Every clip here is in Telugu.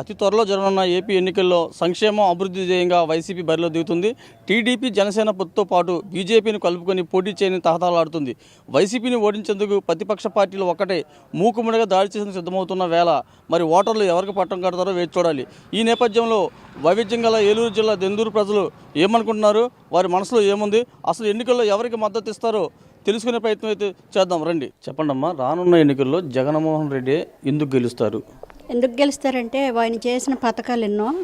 అతి త్వరలో జరగనున్న ఏపీ ఎన్నికల్లో సంక్షేమం అభివృద్ధి ధ్యేయంగా వైసీపీ బరిలో దిగుతుంది. టీడీపీ జనసేన పొత్తుతో పాటు బీజేపీని కలుపుకొని పోటీ చేయని తహతలాడుతుంది వైసీపీని ఓడించేందుకు ప్రతిపక్ష పార్టీలు ఒక్కటే మూకుముడిగా దాడి చేసేందుకు సిద్ధమవుతున్న వేళ మరి ఓటర్లు ఎవరికి పట్టం కడతారో వేచి చూడాలి. ఈ నేపథ్యంలో వైవిధ్యం గల ఏలూరు జిల్లా దెందూరు ప్రజలు ఏమనుకుంటున్నారు? వారి మనసులో ఏముంది? అసలు ఎన్నికల్లో ఎవరికి మద్దతు ఇస్తారో తెలుసుకునే ప్రయత్నం అయితే చేద్దాం. రండి. చెప్పండమ్మా రానున్న ఎన్నికల్లో జగన్మోహన్ రెడ్డి ఎందుకు గెలుస్తారు? ఎందుకు గెలుస్తారంటే ఆయన చేసిన పథకాలు ఎన్నో.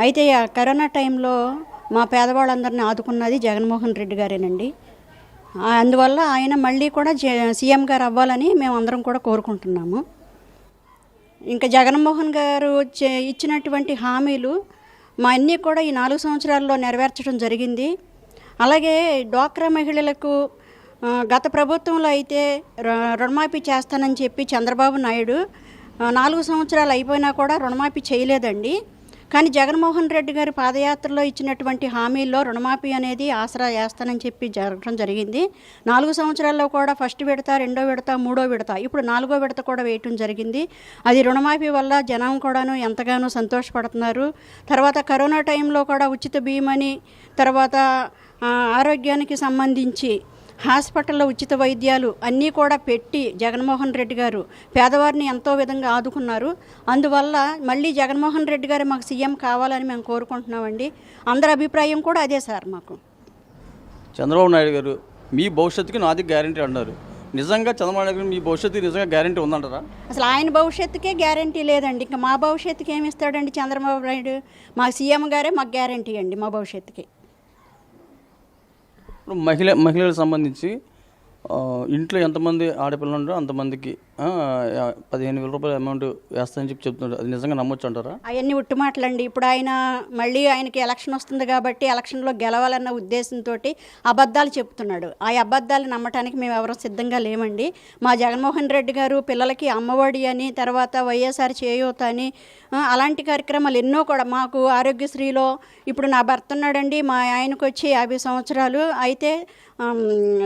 అయితే ఆ కరోనా టైంలో మా పేదవాళ్ళందరినీ ఆదుకున్నది జగన్మోహన్ రెడ్డి గారేనండి. అందువల్ల ఆయన మళ్ళీ కూడా సీఎం గారు అవ్వాలని మేము అందరం కూడా కోరుకుంటున్నాము. ఇంకా జగన్మోహన్ గారు చే- ఇచ్చినటువంటి హామీలు మా అన్నీ కూడా ఈ నాలుగు సంవత్సరాల్లో నెరవేర్చడం జరిగింది. అలాగే డ్వాక్రా మహిళలకు గత ప్రభుత్వంలో అయితే రుణమాఫీ చేస్తానని చెప్పి చంద్రబాబు నాయుడు నాలుగు సంవత్సరాలు అయిపోయినా కూడా రుణమాఫీ చేయలేదండి. కానీ జగన్మోహన్ రెడ్డి గారి పాదయాత్రలో ఇచ్చినటువంటి హామీల్లో రుణమాఫీ అనేది ఆసరా వేస్తానని చెప్పి జరగడం జరిగింది. నాలుగు సంవత్సరాల్లో కూడా ఫస్ట్ విడత రెండో విడత మూడో విడత ఇప్పుడు నాలుగో విడత కూడా వేయటం జరిగింది. అది రుణమాఫీ వల్ల జనం కూడాను ఎంతగానో సంతోషపడుతున్నారు. తర్వాత కరోనా టైంలో కూడా ఉచిత బీమని తర్వాత ఆరోగ్యానికి సంబంధించి హాస్పిటల్లో ఉచిత వైద్యాలు అన్నీ కూడా పెట్టి జగన్మోహన్ రెడ్డి గారు పేదవారిని ఎంతో విధంగా ఆదుకున్నారు. అందువల్ల మళ్ళీ జగన్మోహన్ రెడ్డి గారు మాకు సీఎం కావాలని మేము కోరుకుంటున్నామండి. అందరి అభిప్రాయం కూడా అదే సార్ మాకు. చంద్రబాబు నాయుడు గారు మీ భవిష్యత్తుకి నాది గ్యారంటీ అన్నారు నిజంగా చంద్రబాబు నాయుడు గారు మీ భవిష్యత్తుకి నిజంగా గ్యారంటీ ఉందంటారా? అసలు ఆయన భవిష్యత్తుకే గ్యారంటీ లేదండి. ఇంకా మా భవిష్యత్తుకి ఏమి ఇస్తాడండి చంద్రబాబు నాయుడు? మా సీఎం గారే మాకు గ్యారంటీ అండి మా భవిష్యత్తుకి. ఇప్పుడు మహిళ మహిళలకు సంబంధించి ఇంట్లో ఎంతమంది ఆడపిల్లలు ఉండో అంతమందికి పదిహేను వేల రూపాయల అమౌంట్ వేస్తానని చెప్పి చెప్తున్నారు అది నిజంగా నమ్మొచ్చు అంటారా? అవన్నీ ఉట్టుమాటలండి ఇప్పుడు ఆయన మళ్ళీ ఆయనకి ఎలక్షన్ వస్తుంది కాబట్టి ఎలక్షన్లో గెలవాలన్న ఉద్దేశంతో అబద్ధాలు చెప్తున్నాడు. ఆ అబద్ధాలు నమ్మటానికి మేము ఎవరూ సిద్ధంగా లేమండి. మా జగన్మోహన్ రెడ్డి గారు పిల్లలకి అమ్మఒడి అని తర్వాత వైఎస్ఆర్ చేయూత అని అలాంటి కార్యక్రమాలు ఎన్నో కూడా మాకు ఆరోగ్యశ్రీలో ఇప్పుడు నా భర్త ఉన్నాడండి. మా ఆయనకు వచ్చి యాభై సంవత్సరాలు. అయితే ఆమ్,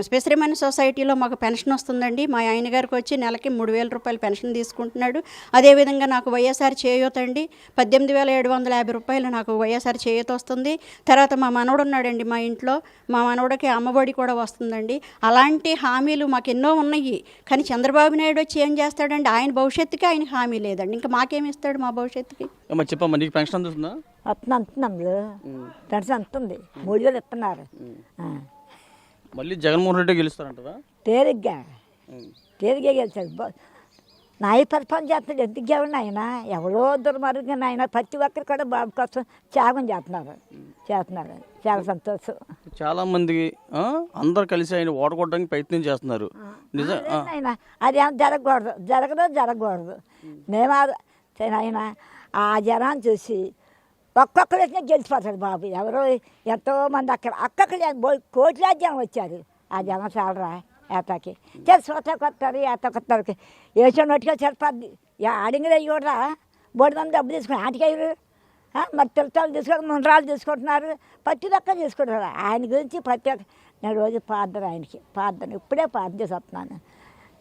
స్పెసిరిమన్ సొసైటీలో మాకు పెన్షన్ వస్తుందండి. మా ఆయన గారికి వచ్చి నెలకి మూడు వేల రూపాయలు పెన్షన్ తీసుకుంటున్నాడు. అదేవిధంగా నాకు వైఎస్ఆర్ చేయూత అండి. పద్దెనిమిది వేల ఏడు వందల యాభై రూపాయలు నాకు వైఎస్ఆర్ చేయూత వస్తుంది. తర్వాత మా మనవడు ఉన్నాడండి మా ఇంట్లో. మా మనవడికి అమ్మఒడి కూడా వస్తుందండి. అలాంటి హామీలు మాకు ఎన్నో ఉన్నాయి. కానీ చంద్రబాబు నాయుడు వచ్చి ఏం చేస్తాడండి? ఆయన భవిష్యత్తుకి ఆయన హామీ లేదండి. ఇంకా మాకేమి ఇస్తాడు మా భవిష్యత్తుకి? ఏమో చెప్పమ్మా నీకు పెన్షన్ అందుతుందా? అంటున్నాము పెన్షన్ అంతుంది మూడు వేలు ఇస్తున్నారు. మళ్ళీ జగన్మోహన్ రెడ్డి గెలుస్తారంటారా తేలిగ్గా. తేలిగ్గా గెలిచాడు నాయ పరిపాలన చేస్తాడు. ఎందుకు గెలవండి ఆయన ఎవరో దుర్మార్గం ఆయన ప్రతి ఒక్కరు కూడా బాబు కోసం త్యాగం చేస్తున్నారు. చేస్తున్నారు. చాలా సంతోషం. చాలా మంది అందరు కలిసి ఆయన ఓడగొట్టడానికి ప్రయత్నం చేస్తున్నారు. ఆయన అది ఏం జరగకూడదు. జరగదు జరగకూడదు. మేము ఆయన ఆ జనాన్ని చూసి ఒక్కొక్కరు వచ్చినా గెలిచిపోతాడు బాబు. ఎవరో ఎంతో మంది అక్కడ అక్కడ కోట్ల జనం వచ్చారు. ఆ జనం చాలరా? ఏతాకి తెలిసిపోతాకి వస్తారు ఏతకి వస్తారు వేసిన నోటిగా సరిపోద్ది. అడిగిన కూడా బోడి మంది డబ్బు తీసుకుని ఆటికయ్యారు మరి తిరుతాలు తీసుకొని ముండ్రాలు తీసుకుంటున్నారు. ప్రతి ఒక్క తీసుకుంటున్నారు. ఆయన గురించి ప్రతి ఒక్క నేను రోజు ప్రార్థన ఆయనకి. ప్రార్థన ఇప్పుడే ప్రార్థన చేసి వస్తున్నాను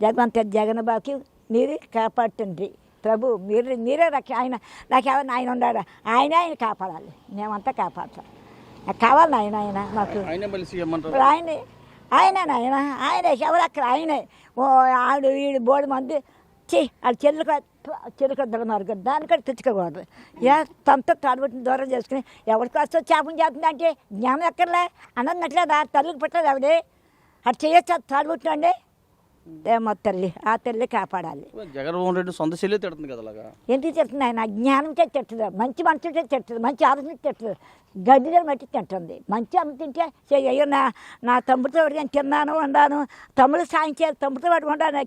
జగవంత జగన్ బాబుకి మీరు కాపాడుతుండ్రి. ప్రభు మీరు మీరే రక్ష ఆయన నాకు ఎవరు ఆయన ఉన్నాడు ఆయనే ఆయన కాపాడాలి. మేమంతా కాపాడతాం. నాకు కావాలి ఆయన ఆయన మాకు ఆయనే ఆయన సీఎం ఆయన ఆయనే ఎవరు అక్కడ ఆయనే. ఓ ఆడు వీడు బోడి మంది చీ అది చెల్లుక చెల్లుక దుర్మార్గం దాన్ని కూడా తెచ్చుకోకూడదు. ఏ తనతో తడబట్టిన దూరం చేసుకుని ఎవరికి వస్తే చేపం చేస్తుందంటే జ్ఞానం ఎక్కర్లే అన్నట్లేదా తల్లికి పెట్టలేదు ఎవడే అటు చేయొచ్చు తడబుట్టండి ఏమో తల్లి ఆ తల్లి కాపాడాలి. జగన్మోహన్ రెడ్డి సొంత చెల్లి తిడుతుంది కదా అలాగా? ఎందుకు తిడుతుంది ఆయన? జ్ఞానం చేసి తిట్టదు మంచి మనసుతో తిట్టదు మంచి ఆలోచన తిట్టదు గడ్డిలో మట్టి తింటుంది. మంచి అమ్మ తింటే చెయ్యి, అయ్యో నా నా తమ్ముడితో వాడు నేను తిన్నాను వండాను. తమ్ముడు సాయం చేయాలి తమ్ముడితో వాడు వండాను.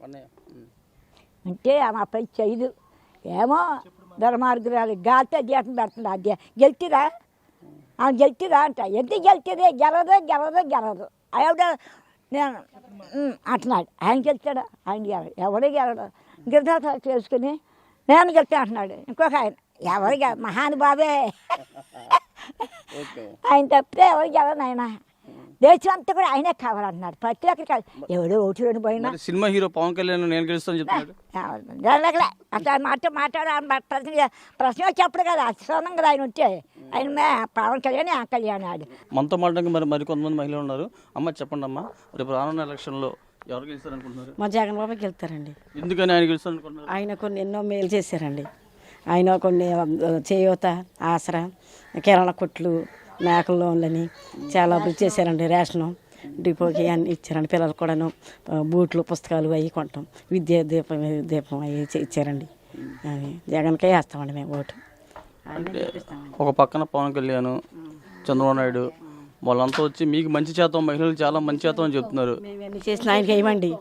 అంటే ఆమె ఆ పని చేయదు ఏమో దుర్మార్గురాలు గాలితో దీపం పెడుతుంది అది గెలిచిరా ఆమె గెలిచిరా అంట. ఎందుకు గెలిచేది? గెలదు గెలదు గెలదు. ఆవిడ నేను అంటున్నాడు ఆయన గెలిచాడు ఆయన గెలడు ఎవడు గెలడు గిరిదాత చేసుకుని నేను గెలిచా అంటున్నాడు. ఇంకొక ఆయన ఎవరు మహానుభావే. ఆయన తప్పితే ఎవరు గెలదు ఆయన దేశం అంతా కూడా ఆయనే కావాలంటున్నారు ప్రతి ఒక్కరికి కాదు. ఎవడో ఓటు రెండు పోయినా సినిమా హీరో పవన్ కళ్యాణ్ నేను గెలుస్తాను చెప్తున్నాడు అసలు మాట మాట్లాడ ప్రశ్న ప్రశ్న వచ్చేప్పుడు కదా అసనం కదా ఆయన ఉంటే ఆయన మే పవన్ కళ్యాణ్ ఆ కళ్యాణ్ ఆడు మనతో మాట్లాడడానికి మరి మరి కొంతమంది మహిళలు ఉన్నారు. అమ్మ చెప్పండి అమ్మా రేపు రానున్న ఎలక్షన్లో ఎవరు గెలుస్తారు అనుకుంటున్నారు మా జగన్ బాబుకి వెళ్తారండి ఎందుకని ఆయన గెలుస్తారు అనుకుంటున్నారు ఆయన కొన్ని ఎన్నో మేలు చేశారండి. ఆయన కొన్ని చేయూత ఆసరా కిరాణా కొట్లు మేకల లోన్లని చాలా చేశారండి రేషను డిపోకి అన్ని ఇచ్చారండి పిల్లలకు కూడాను బూట్లు పుస్తకాలు అవి కొంటాం. విద్యా దీపం దీపం అవి ఇచ్చి- ఇచ్చారండి. అది జగన్కే వేస్తామండి మేము ఓటు. ఒక పక్కన పవన్ కళ్యాణ్ చంద్రబాబు నాయుడు వాళ్ళంతా వచ్చి మీకు మంచి చేతం మహిళలకు చాలా మంచి చేతం అని చెప్తున్నారు. మేము ఎన్ని చేసినా ఆయనకి వేయమండి.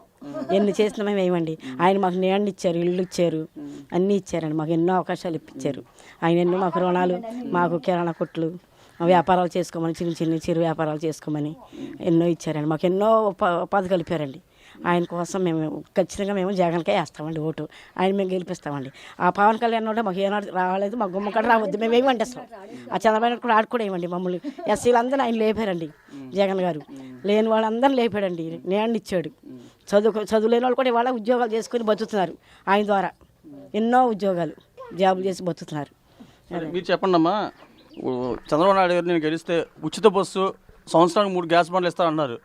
ఎన్ని చేసినా మేము వేయమండి. ఆయన మాకు నీళ్ళు ఇచ్చారు ఇల్లు ఇచ్చారు అన్నీ ఇచ్చారండి. మాకు ఎన్నో అవకాశాలు ఇప్పించారు. ఆయన ఎన్నో మాకు రుణాలు మాకు కిరాణా కొట్లు వ్యాపారాలు చేసుకోమని చిన్న చిన్న చిరు వ్యాపారాలు చేసుకోమని ఎన్నో ఇచ్చారండి. మాకు ఎన్నో ఉపాధి కలిపారండి. ఆయన కోసం మేము ఖచ్చితంగా మేము జగన్కే వేస్తామండి ఓటు. ఆయన మేము గెలిపిస్తామండి. ఆ పవన్ కళ్యాణ్ కూడా మాకు ఏనాడు రాలేదు మా గుమ్మ కూడా రావద్దు మేము ఏమంటే అసలు ఆ చంద్రబాబు కూడా ఆడుకోడు ఏమండి మమ్మల్ని. ఎస్సీలు అందరూ ఆయన లేపారండి జగన్ గారు. లేని వాళ్ళందరూ లేపాడండి నేను ఇచ్చాడు. చదువు చదువు లేని వాళ్ళు కూడా ఇవాళ ఉద్యోగాలు చేసుకుని బతుకుతున్నారు ఆయన ద్వారా. ఎన్నో ఉద్యోగాలు జాబులు చేసి బతుకుతున్నారు. మీరు చెప్పండి అమ్మా చంద్రబాబు నాయుడు గారు నేను గెలిస్తే ఉచిత బస్సు సంవత్సరానికి మూడు గ్యాస్ బండ్లు ఇస్తా అన్నారు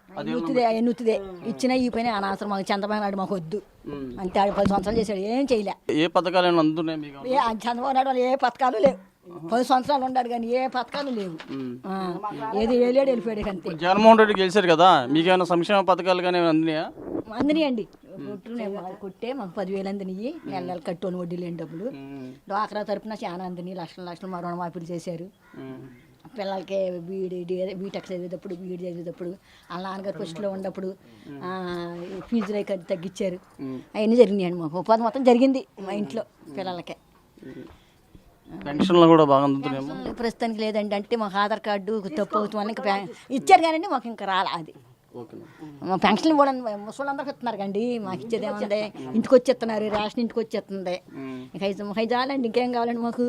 ఎన్నుతుదే ఇచ్చిన ఈ పని అనవసరం. మాకు చంద్రబాబు నాయుడు మాకు వద్దు. అంతే ఆడు పది సంవత్సరాలు చేశాడు. ఏం చేయలే. ఏ పథకాలు అందుతున్నాయి మీకు ఏ చంద్రబాబు నాయుడు వల్ల ఏ పథకాలు లేవు. పది సంవత్సరాలు ఉన్నాడు కానీ ఏ పథకాలు లేవు. ఏది ఏలేడు వెళ్ళిపోయాడు అంతే. జగన్మోహన్ రెడ్డి గెలిచారు కదా మీకేమైనా సంక్షేమ పథకాలు కానీ అందినాయా అందినాయి? అండి కొట్టు మాకు పదివేలు అందినాయి నెల నెల కట్టోని వడ్డీ లేని డబ్బులు డ్వాక్రా తరపున చాలా అందినాయి లక్షల లక్షలు మా రుణమాఫీలు చేశారు. పిల్లలకి బీఈడి బీటెక్ చదివేటప్పుడు బీఈడి చదివేటప్పుడు వాళ్ళ నాన్నగారు ఫస్ట్లో ఉన్నప్పుడు ఫీజులు అవి తగ్గించారు. అవన్నీ జరిగినాయండి మాకు. ఉపాధి మొత్తం జరిగింది మా ఇంట్లో పిల్లలకి. పెన్షన్లు కూడా బాగా ప్రస్తుతానికి లేదండి. అంటే మాకు ఆధార్ కార్డు తప్పు అవుతుంది ఇంకా ఇచ్చారు కానీ మాకు ఇంకా రాలే అది. పెన్షన్ కూడా ముసళ్ళందరికి ఇస్తున్నారు కండి మాకు ఇచ్చేది ఏముంది? ఇంటికి వచ్చేస్తున్నారు రేషన్ ఇంటికి వచ్చేస్తుంది. ఐదు చాలండి ఇంకేం కావాలండి మాకు?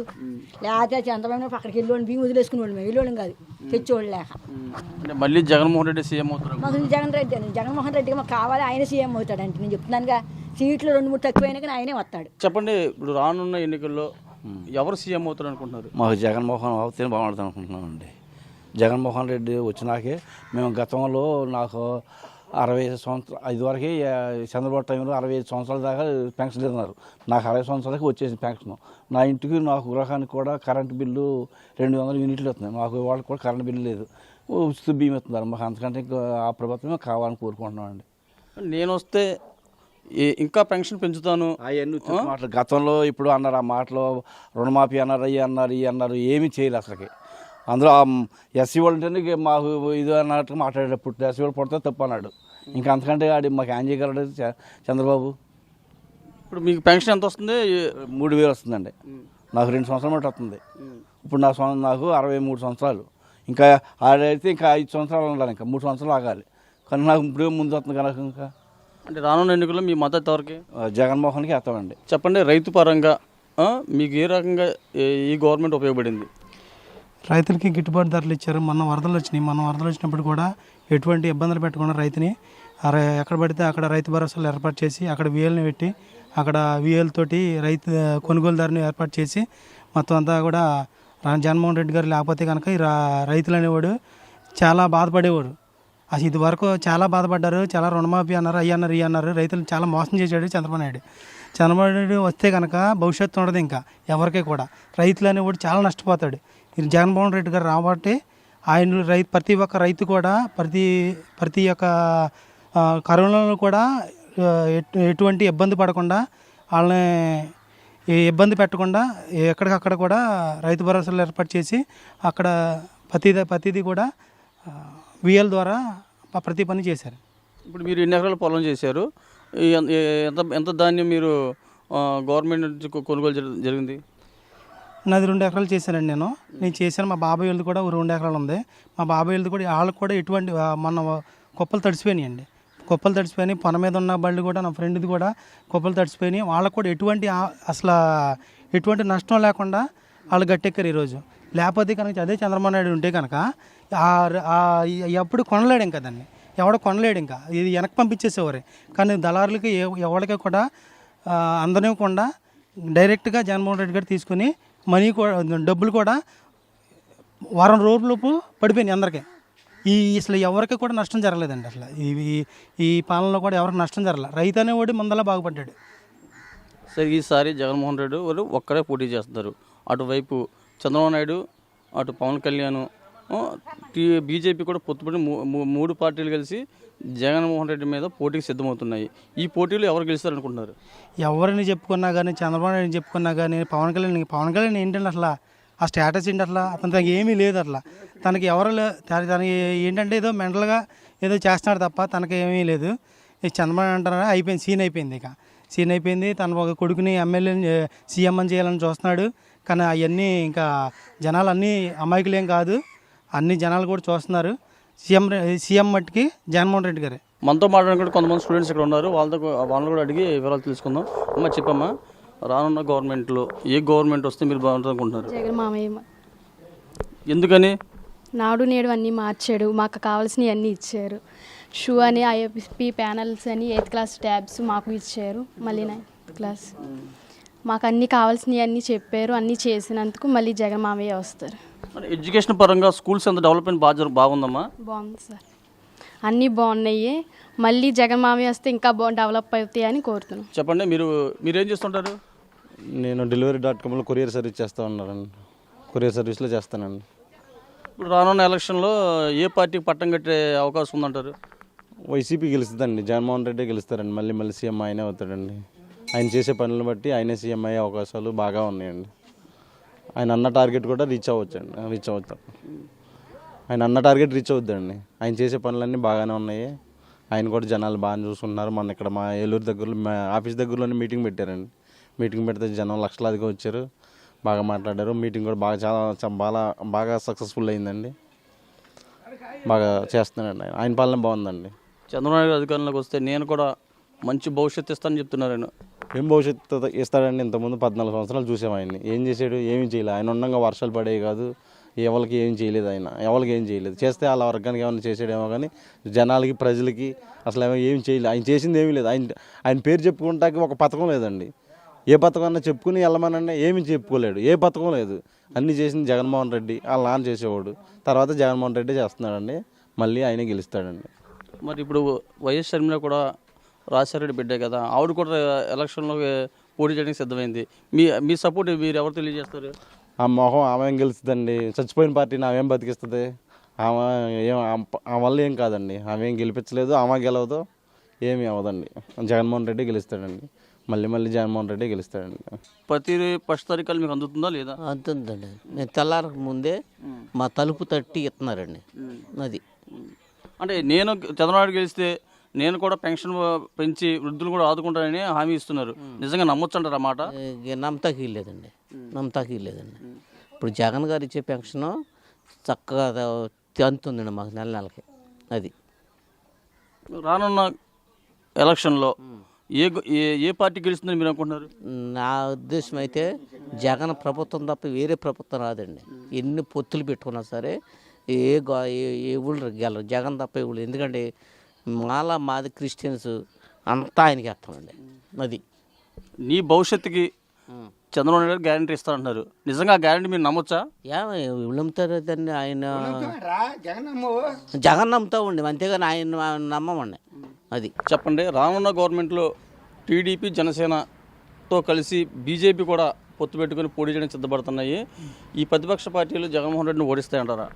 లేకపోతే చంద్రబాబు నాయుడు అక్కడికి వెళ్ళి బియ్యం వదిలేసుకునేవాళ్ళు మేము వెళ్ళేవాళ్ళం కాదు. తెచ్చేవాళ్ళు లేక. మళ్ళీ జగన్మోహన్ రెడ్డి సీఎం అవుతారు మాకు జగన్ రెడ్డి అని జగన్మోహన్ రెడ్డికి మాకు కావాలి ఆయన సీఎం అవుతాడంటే నేను చెప్తున్నానుగా సీట్లు రెండు మూడు తక్కువైనా కానీ ఆయనే వస్తాడు. చెప్పండి ఇప్పుడు రానున్న ఎన్నికల్లో ఎవరు సీఎం అవుతారు అనుకుంటున్నారు? మాకు జగన్మోహన్ అవుతేనే బాగుంటుంది అనుకుంటున్నామండి. జగన్మోహన్ రెడ్డి వచ్చినాకే మేము గతంలో నాకు అరవై ఐదు సంవత్సరాలు ఐదు వరకు చంద్రబాబు టైంలో అరవై ఐదు సంవత్సరాల దాకా పెన్షన్ ఇస్తున్నారు నాకు అరవై సంవత్సరాలకి వచ్చేసింది పెన్షన్. నా ఇంటికి నాకు గృహానికి కూడా కరెంటు బిల్లు రెండు వందల యూనిట్లు వస్తున్నాయి. మాకు వాళ్ళకి కూడా కరెంటు బిల్లు లేదు. ఉచిత బియ్యం ఇస్తున్నారు. మాకు అంతకంటే ఇంకా ఆ ప్రభుత్వమే కావాలని కోరుకుంటున్నామండి. నేను వస్తే ఏ- ఇంకా పెన్షన్ పెంచుతాను. అవన్నీ మాటలు. గతంలో ఇప్పుడు అన్నారు ఆ మాటలు రుణమాఫీ అన్నారు అయ్యి అన్నారు ఇవి అన్నారు ఏమీ చేయలేదు అసలుకి. అందులో ఎస్సీ వాళ్ళు ఇక మాకు ఇది అన్నట్టు మాట్లాడేటప్పుడు ఎస్సీ వాళ్ళు పుడితే తప్పు అన్నాడు. ఇంకా అంతకంటే ఆడి మాకు ఏం చేయగలడు చంద్రబాబు. ఇప్పుడు మీకు పెన్షన్ ఎంత వస్తుంది? మూడు వేలు వస్తుందండి. నాకు రెండు సంవత్సరాలు బట్టి వస్తుంది. ఇప్పుడు నా నాకు అరవై మూడు సంవత్సరాలు. ఇంకా ఆడైతే ఇంకా ఐదు సంవత్సరాలు ఉండాలి ఇంకా మూడు సంవత్సరాలు ఆగాలి. కానీ నాకు ఇప్పుడే ముందు వస్తుంది కనుక ఇంకా. అంటే రానున్న ఎన్నికల్లో మీ మద్దతు ఎవరికి? జగన్మోహన్కి వేస్తామండి. చెప్పండి రైతు పరంగా మీకు ఏ రకంగా ఈ గవర్నమెంట్ ఉపయోగపడింది? రైతులకి గిట్టుబాటు ధరలు ఇచ్చారు. మొన్న వరదలు వచ్చినాయి. మొన్న వరదలు వచ్చినప్పుడు కూడా ఎటువంటి ఇబ్బందులు పెట్టకుండా రైతుని ఎక్కడ పడితే అక్కడ రైతు భరోసాలు ఏర్పాటు చేసి అక్కడ విఏల్ని పెట్టి అక్కడ విఏల్ తోటి రైతు కొనుగోలుదారుని ఏర్పాటు చేసి మొత్తం అంతా కూడా రా- జగన్మోహన్ రెడ్డి గారు లేకపోతే కనుక ఈ రైతులు అనేవాడు చాలా బాధపడేవాడు. అసలు ఇది వరకు చాలా బాధపడ్డారు. చాలా రుణమాఫీ అన్నారు. అయ్యి అన్నారు ఇవి అన్నారు. రైతులు చాలా మోసం చేశాడు చంద్రబాబు నాయుడు. చంద్రబాబు నాయుడు వస్తే కనుక భవిష్యత్తు ఉండదు ఇంకా ఎవరికీ కూడా. రైతులు అనేవాడు చాలా నష్టపోతాడు. జగన్మోహన్ రెడ్డి గారు రాబట్టి ఆయన రైతు ప్రతి ఒక్క రైతు కూడా ప్రతి ప్రతి ఒక్క కరోనాలో కూడా ఎటు- ఎటువంటి ఇబ్బంది పడకుండా వాళ్ళని ఏ ఇబ్బంది పెట్టకుండా ఎక్కడికక్కడ కూడా రైతు భరోసాలు ఏర్పాటు చేసి అక్కడ ప్రతి ప్రతిదీ కూడా విఎల్ ద్వారా ప్రతి పని చేశారు. ఇప్పుడు మీరు ఎన్ని ఎకరాల పొలం చేశారు? ఎంత ఎంత ధాన్యం మీరు గవర్నమెంట్ నుంచి కొనుగోలు జరిగింది? నాది రెండు ఎకరాలు చేశానండి నేను. నేను చేశాను. మా బాబాయ్ వాళ్ళది కూడా రెండు ఎకరాలు ఉంది. మా బాబాయ్ వాళ్ళది కూడా వాళ్ళకి కూడా ఎటువంటి మొన్న కుప్పలు తడిసిపోయినాయండి. కుప్పలు తడిసిపోయినాయి. పొన మీద ఉన్న బళ్ళు కూడా నా ఫ్రెండ్ది కూడా కుప్పలు తడిసిపోయినాయి. వాళ్ళకు కూడా ఎటువంటి అసలు ఎటువంటి నష్టం లేకుండా వాళ్ళు గట్టెక్కారు ఈరోజు. లేకపోతే కనుక అదే చంద్రబాబు నాయుడు ఉంటే కనుక ఎప్పుడు కొనలేడు ఇంకా దాన్ని. ఎవడ కొనలేడు ఇంకా. ఇది వెనక్కి పంపించేసేవారే. కానీ దళారులకి ఎవరికి కూడా అందనివ్వకుండా డైరెక్ట్గా జగన్మోహన్ రెడ్డి గారు తీసుకుని మనీ కూడా డబ్బులు కూడా వారం రోజులలోపు పడిపోయినాయి అందరికీ. ఈ అసలు ఎవరికి కూడా నష్టం జరగలేదండి అసలు. ఈ ఈ- పాలనలో కూడా ఎవరికి నష్టం జరగలేదు రైతు అనేవాడు ముందలా బాగుపడ్డాడు. సరే ఈసారి జగన్మోహన్ రెడ్డి వారు ఒక్కరే పోటీ చేస్తున్నారు. అటువైపు చంద్రబాబు నాయుడు అటు పవన్ కళ్యాణ్ బీజేపీ కూడా పొత్తుపడి మూ- మూడు పార్టీలు కలిసి జగన్మోహన్ రెడ్డి మీద పోటీకి సిద్ధమవుతున్నాయి. ఈ పోటీలో ఎవరు గెలుస్తారనుకుంటున్నారు? ఎవరిని చెప్పుకున్నా కానీ చంద్రబాబు నాయుడు చెప్పుకున్నా కానీ పవన్ కళ్యాణ్ పవన్ కళ్యాణ్ ఏంటంటే అట్లా ఆ స్టేటస్ ఏంటి అట్లా అతను తనకి ఏమీ లేదు అట్లా తనకి ఎవరు లే- తనకి ఏంటంటే ఏదో మెంటల్గా ఏదో చేస్తున్నాడు తప్ప తనకి ఏమీ లేదు. ఈ చంద్రబాబు అంటారా? అయిపోయింది సీన్ అయిపోయింది ఇక. సీన్ అయిపోయింది తన ఒక కొడుకుని ఎమ్మెల్యేని సీఎం అని చేయాలని చూస్తున్నాడు. కానీ అవన్నీ ఇంకా జనాలు అన్నీ అమాయకులేం కాదు. అన్ని జనాలు కూడా చూస్తున్నారు. సీఎం సీఎం మట్టికి జగన్మోహన్ రెడ్డి గారే. మనతో మాట్లాడుకుంటే కొంతమంది స్టూడెంట్స్ ఇక్కడ ఉన్నారు. వాళ్ళతో వాళ్ళని కూడా అడిగి వివరాలు తెలుసుకుందాం. అమ్మ చెప్పమ్మా రానున్న గవర్నమెంట్లో ఏ గవర్నమెంట్ వస్తే మీరు బాగుంటుంది అనుకుంటున్నారు జగన్ మామయ్య ఎందుకని? నాడు నేడు అన్నీ మార్చాడు. మాకు కావాల్సినవి అన్నీ ఇచ్చారు. షూ అని ఐఎఫ్పి ప్యానల్స్ అని ఎయిత్ క్లాస్ ట్యాబ్స్ మాకు ఇచ్చారు. మళ్ళీ నైన్త్ క్లాస్. మాకు అన్నీ కావాల్సినవి అన్నీ చెప్పారు. అన్నీ చేసినందుకు మళ్ళీ జగన్ మామయ్య వస్తారు. ఎడ్యుకేషన్ పరంగా స్కూల్స్ ఎంత డెవలప్మెంట్ బాగా జరుగు- బాగుందమ్మా? బాగుంది సార్. అన్నీ బాగున్నాయి. మళ్ళీ జగన్ మామయ్య వస్తే ఇంకా బాగా డెవలప్ అవుతాయి అని కోరుతున్నాం. చెప్పండి మీరు మీరేం చేస్తుంటారు? నేను డెలివరీ డాట్ కామ్లో కొరియర్ సర్వీస్ చేస్తూ ఉన్నానండి. కొరియర్ సర్వీస్లో చేస్తానండి. ఇప్పుడు రానున్న ఎలక్షన్లో ఏ పార్టీకి పట్టం కట్టే అవకాశం ఉందంటారు? వైసీపీ గెలుస్తుందండి. జగన్మోహన్ రెడ్డి గెలుస్తారండి. మళ్ళీ మళ్ళీ సీఎం ఆయనే అవుతాడండి. ఆయన చేసే పనులను బట్టి ఆయనే సీఎం అయ్యే అవకాశాలు బాగా ఉన్నాయండి. ఆయన అన్న టార్గెట్ కూడా రీచ్ అవ్వచ్చండి. రీచ్ అవుతాం ఆయన అన్న టార్గెట్ రీచ్ అవుద్దండి. ఆయన చేసే పనులన్నీ బాగానే ఉన్నాయి. ఆయన కూడా జనాలు బాగా చూసుకున్నారు మన ఇక్కడ మా ఏలూరు దగ్గరలో మా ఆఫీస్ దగ్గరలోనే మీటింగ్ పెట్టారండి. మీటింగ్ పెడితే జనం లక్షలాదిగా వచ్చారు. బాగా మాట్లాడారు. మీటింగ్ కూడా బాగా చాలా చాలా బాగా బాగా సక్సెస్ఫుల్ అయిందండి. బాగా చేస్తున్నాడండి ఆయన. ఆయన పాలన బాగుందండి. చంద్రబాబు నాయుడు అధికారంలోకి వస్తే నేను కూడా మంచి భవిష్యత్తు ఇస్తానని చెప్తున్నారు ఆయన. ఏం భవిష్యత్తు ఇస్తాడండి ఇంతకుముందు పద్నాలుగు సంవత్సరాలు చూసాం ఆయన్ని. ఏం చేశాడు? ఏమీ చేయలేదు ఆయన ఉండగా వర్షాలు పడేవి కాదు. ఎవరికి ఏం చేయలేదు ఆయన. ఎవరికి ఏం చేయలేదు. చేస్తే వాళ్ళ వర్గానికి ఏమైనా చేసాడేమో కానీ జనాలకి ప్రజలకి అసలు ఏమో ఏం చేయలేదు ఆయన చేసింది ఏమీ లేదు. ఆయన ఆయన పేరు చెప్పుకుంటాకి ఒక పథకం లేదండి. ఏ పథకం అన్నా చెప్పుకుని వెళ్ళమనండి ఏమీ చెప్పుకోలేడు. ఏ పథకం లేదు. అన్నీ చేసింది జగన్మోహన్ రెడ్డి. వాళ్ళ నాన్న చేసేవాడు. తర్వాత జగన్మోహన్ రెడ్డి చేస్తున్నాడండి. మళ్ళీ ఆయనే గెలుస్తాడండి. మరి ఇప్పుడు వైఎస్ షర్మిల కూడా రాజశేఖర రెడ్డి బిడ్డే కదా. ఆవిడ కూడా ఎలక్షన్లో పోటీ చేయడానికి సిద్ధమైంది. మీ మీ సపోర్ట్ మీరు ఎవరు తెలియజేస్తారు? ఆ మొహం ఆమె ఏం గెలుస్తుందండి. చచ్చిపోయిన పార్టీని ఆమె ఏం బతికిస్తుంది? ఆమె ఏం ఆమె- వల్ల ఏం కాదండి. ఆమె ఏం గెలిపించలేదు ఆమె గెలవదు ఏమీ అవ్వదండి. జగన్మోహన్ రెడ్డి గెలుస్తాడండి. మళ్ళీ మళ్ళీ జగన్మోహన్ రెడ్డి గెలుస్తాడండి. ప్రతి ఫస్ట్ తారీఖు మీకు అందుతుందా లేదా? అంతుందండి నేను తెల్లారక ముందే మా తలుపు తట్టి ఇస్తున్నారండి. అది అంటే నేను చంద్రబాబు గెలిస్తే నేను కూడా పెన్షన్ పెంచి వృద్ధులు కూడా ఆదుకుంటానని హామీ ఇస్తున్నారు. నిజంగా నమ్మొచ్చు ఆ మాట? నమ్మతాకి లేదండి. నమ్మతాకి లేదండి. ఇప్పుడు జగన్ గారు ఇచ్చే పెన్షన్ చక్కగా అందుతుందండి మాకు నెల నెలకి. అది. రానున్న ఎలక్షన్లో ఏ ఏ ఏ పార్టీ గెలుస్తుందని మీరు అనుకుంటున్నారు? నా ఉద్దేశం అయితే జగన్ ప్రభుత్వం తప్ప వేరే ప్రభుత్వం రాదండి. ఎన్ని పొత్తులు పెట్టుకున్నా సరే ఏ గా- ఏ- ఊళ్ళు గెలరు. జగన్ తప్ప ఊళ్ళు. ఎందుకంటే మాలా మాది క్రిస్టియన్స్ అంతా ఆయనకి వేస్తామండి. అది. నీ భవిష్యత్తుకి చంద్రబాబు నాయుడు గ్యారంటీ ఇస్తారంటున్నారు. నిజంగా గ్యారంటీ మీరు నమ్మొచ్చా? యా నమ్ముతారు దాన్ని ఆయన జగన్ నమ్ముతా ఉండి అంతేగాని ఆయన నమ్మమండి. అది. చెప్పండి రానున్న గవర్నమెంట్లో టీడీపీ జనసేనతో కలిసి బీజేపీ కూడా పొత్తు పెట్టుకుని పోటీ చేయడానికి సిద్ధపడుతున్నాయి. ఈ ప్రతిపక్ష పార్టీలు జగన్మోహన్ రెడ్డిని ఓడిస్తాయంటారా?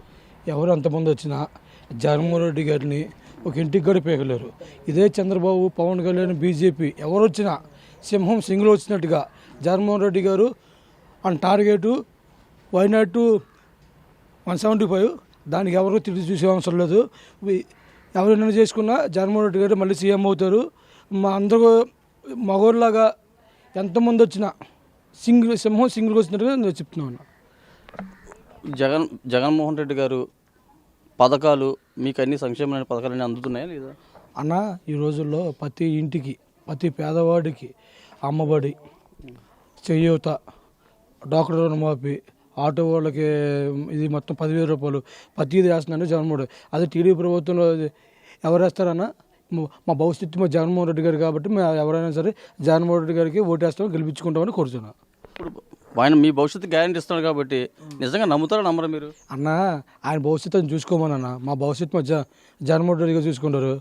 ఎవరు అంతమంది వచ్చినా జగన్మోహన్ రెడ్డి గారిని ఒక ఇంటికి గడిపేయగలేరు ఇదే చంద్రబాబు పవన్ కళ్యాణ్ బీజేపీ. ఎవరు వచ్చినా సింహం సింగిల్ వచ్చినట్టుగా Jaganmohan Reddy garu and target why not one seventy five. దానికి ఎవరు తిరిగి చూసే అవసరం లేదు. ఎవరు ఎన్ని చేసుకున్నా జగన్మోహన్ రెడ్డి గారు మళ్ళీ సీఎం అవుతారు. మా అందరూ మగోళ్ళలాగా ఎంతమంది వచ్చినా సింగిల్ సింహం సింగిల్గా వచ్చినట్టుగా నేను చెప్తున్నాను. జగన్ జగన్మోహన్ రెడ్డి గారు పథకాలు మీకు అన్ని సంక్షేమమైన పథకాలన్నీ అందుతున్నాయా లేదా? అన్న ఈ రోజుల్లో ప్రతి ఇంటికి ప్రతి పేదవాడికి అమ్మబడి చేయూత డాక్టర్ రుణమాఫీ ఆటో వాళ్ళకి ఇది మొత్తం పదివేల రూపాయలు ప్రతిది వేస్తున్నాను జగన్మోహన్ అదే టీడీపీ ప్రభుత్వంలో ఎవరు వేస్తారన్నా? మ- భవిష్యత్తు మా జగన్మోహన్ రెడ్డి గారు కాబట్టి మేము ఎవరైనా సరే జగన్మోహన్ రెడ్డి గారికి ఓటేస్తాం గెలిపించుకుంటామని కోరుతున్నాం. ఇప్పుడు ఆయన మీ భవిష్యత్తు గ్యారంటీ ఇస్తున్నాడు కాబట్టి నిజంగా నమ్ముతారా నమ్మరా మీరు? అన్న ఆయన భవిష్యత్తుని చూసుకోమన్న మా భవిష్యత్తు జ జగన్మోహన్ రెడ్డి గారు చూసుకుంటారు.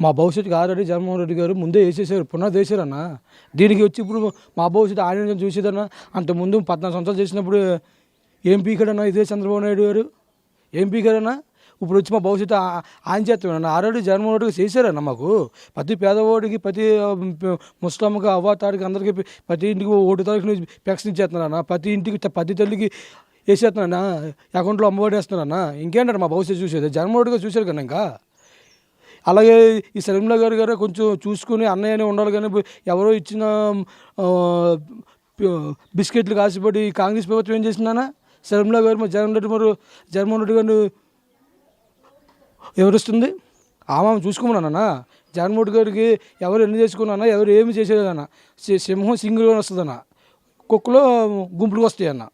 మా భవిష్యత్తుకి ఆల్రెడీ జగన్మోహన్ రెడ్డి గారు ముందే వేసేసారు పునాది వేసారన్న దీనికి వచ్చి ఇప్పుడు మా భవిష్యత్తు ఆయన చూసేదన్న అంత ముందు పద్నాలుగు సంవత్సరాలు చేసినప్పుడు ఏం పీకాడన్నా ఇదే చంద్రబాబు నాయుడు గారు? ఏం పీకాడన్నా ఇప్పుడు వచ్చి మా భవిష్యత్తు ఆయన చేస్తామన్న ఆల్రెడీ జగన్మోహన్ రెడ్డి చేశారన్న మాకు. ప్రతి పేదవాడికి ప్రతి ఆ, ముస్లింకి అవ్వతాడికి అందరికీ ప్రతి ఇంటికి ఓటు తారీఖు పెక్షన్ ఇచ్చేస్తున్నారన్న. ప్రతి ఇంటికి పది ప్రతి తల్లికి వేసేస్తున్నానా అకౌంట్లో అమ్మఒడి వేస్తున్నారన్న. ఇంకేంటారు మా భవిష్యత్తు చూసేది. జగన్మోహన్ రెడ్డి చూశారు కదా ఇంకా. అలాగే ఈ శర్మిల గారు గారు కొంచెం చూసుకుని అన్నయ్యనే ఉండాలి కానీ ఎవరో ఇచ్చిన బిస్కెట్లు కాసిపడి కాంగ్రెస్ ప్రభుత్వం ఏం చేసిందన్నా? శర్మిల గారు మరి జగన్ రెడ్డి మరి జగన్మోహన్ రెడ్డి గారిని ఎవరిస్తుంది? ఆమె చూసుకోమన్నా జగన్మోహన్ గారికి ఎవరు ఎన్ని చేసుకున్నానా ఎవరు ఏమి చేసేదన్నా. సింహం సింగిల్గా వస్తుందన్న. కుక్కలో గుంపులుగా వస్తాయన్న.